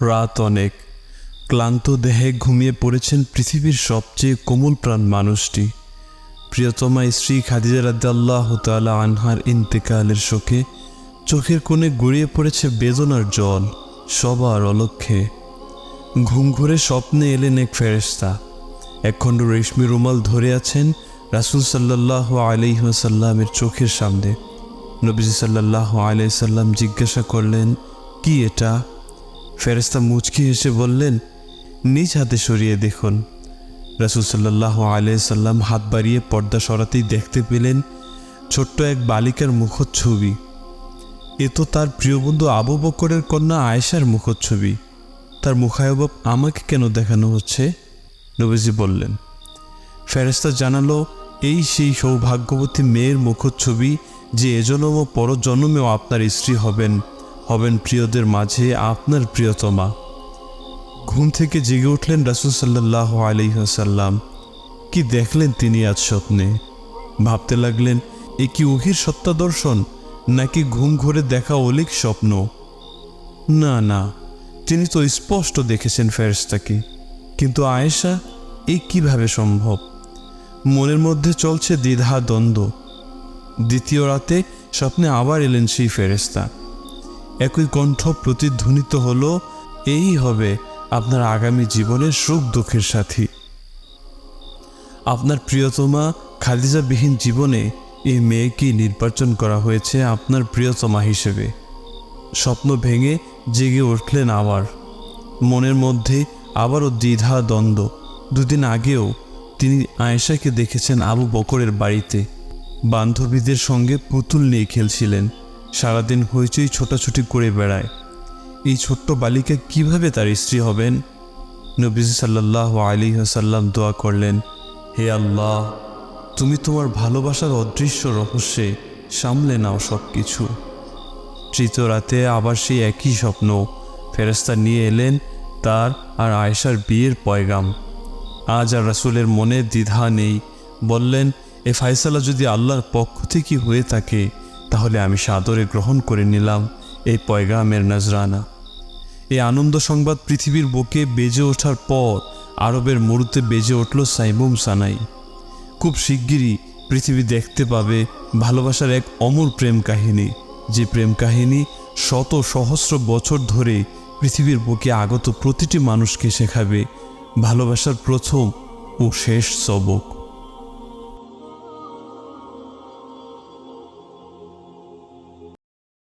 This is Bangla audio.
রাত অনেক। ক্লান্ত দেহে ঘুমিয়ে পড়েছেন পৃথিবীর সবচেয়ে কোমল প্রাণ মানুষটি। প্রিয়তমা স্ত্রী খাদিজা রাদ্দাল্লাহ তালা আনহার ইন্তেকালের শোকে চোখের কোণে গড়িয়ে পড়েছে বেদনার জল, সবার অলক্ষে। ঘুম ঘুরে স্বপ্নে এলেন এক ফেরেস্তা একখণ্ড রেশমি রুমাল ধরে আছেন রাসুল সাল্লাহ আলিহাসাল্লামের চোখের সামনে। নবীজি সাল্লাহ আলাইসাল্লাম জিজ্ঞাসা করলেন, কি এটা? ফেরেস্তা মুচকি হেসে বললেন, নিজ হাতে সরিয়ে দেখুন। রাসুল সাল্লাহ হাত বাড়িয়ে পর্দা সরাতেই দেখতে পেলেন ছোট্ট এক বালিকার মুখচ্ছবি। এ তো তার প্রিয় বন্ধু আবু বকরের কন্যা আয়েশার মুখচ্ছবি। তার মুখায়বব আমাকে কেন দেখানো হচ্ছে? নবীজি বললেন ফেরেস্তা জানালো, এই সেই সৌভাগ্যবতী মেয়ের মুখচ্ছবি যে এজনম পরজন্মেও আপনার স্ত্রী হবেন। হবেন প্রিয়দের মাঝে আপনার প্রিয়তমা। ঘুম থেকে জেগে উঠলেন রাসুল সাল্লাহ আলিহাসাল্লাম কি দেখলেন তিনি আজ স্বপ্নে? ভাবতে লাগলেন, এ কি উহির সত্তা দর্শন নাকি ঘুম ঘরে দেখা অলিক স্বপ্ন? না না, তিনি তো স্পষ্ট দেখেছেন ফেরেস্তাকে কিন্তু আয়েশা, এ কীভাবে সম্ভব? মনের মধ্যে চলছে দ্বিধা দ্বন্দ্ব। দ্বিতীয় রাতে স্বপ্নে আবার এলেন সেই ফেরেস্তা একই কণ্ঠ প্রতিধ্বনিত হলো, এই হবে আপনার আগামী জীবনের সুখ দুঃখের সাথী। আপনার প্রিয়তমা খালিজাবিহীন জীবনে এই মেয়েকেই নির্বাচন করা হয়েছে আপনার প্রিয়তমা হিসেবে। স্বপ্ন ভেঙে জেগে উঠলেন আবার। মনের মধ্যে আবারও দ্বিধা, দ্বন্দ্ব। দুদিন আগেও তিনি আয়েশাকে দেখেছেন আবু বকরের বাড়িতে। বান্ধবীদের সঙ্গে পুতুল নিয়ে খেলছিলেন। সারাদিন হইচই ছোটাছুটি করে বেড়ায়। এই ছোট্ট বালিকা কীভাবে তার স্ত্রী হবেন? নবীজ সাল্লাহ আলী সাল্লাম দোয়া করলেন, হে আল্লাহ, তুমি তোমার ভালোবাসার অদৃশ্য রহস্যে সামলে নাও সব কিছু তৃতীয় রাতে আবার সেই একই স্বপ্ন ফেরেস্তা নিয়ে এলেন তার আর আয়েশার বিয়ের পয়গাম। আজ আর রাসুলের মনে দ্বিধা নেই। বললেন, এ ফায়সালা যদি আল্লাহর পক্ষ থেকে হয়ে থাকে তাহলে আমি সাদরে গ্রহণ করে নিলাম এই পয়গামের নজরানা। এই আনন্দ সংবাদ পৃথিবীর বুকে বেজে ওঠার পর আরবের মরুতে বেজে উঠল সাইমুম সানাই। খুব শিগগিরই পৃথিবী দেখতে পাবে ভালোবাসার এক অমর প্রেম কাহিনী, যে প্রেম কাহিনী শত সহস্র বছর ধরে পৃথিবীর বুকে আগত প্রতিটি মানুষকে শেখাবে ভালোবাসার প্রথম ও শেষ সবক।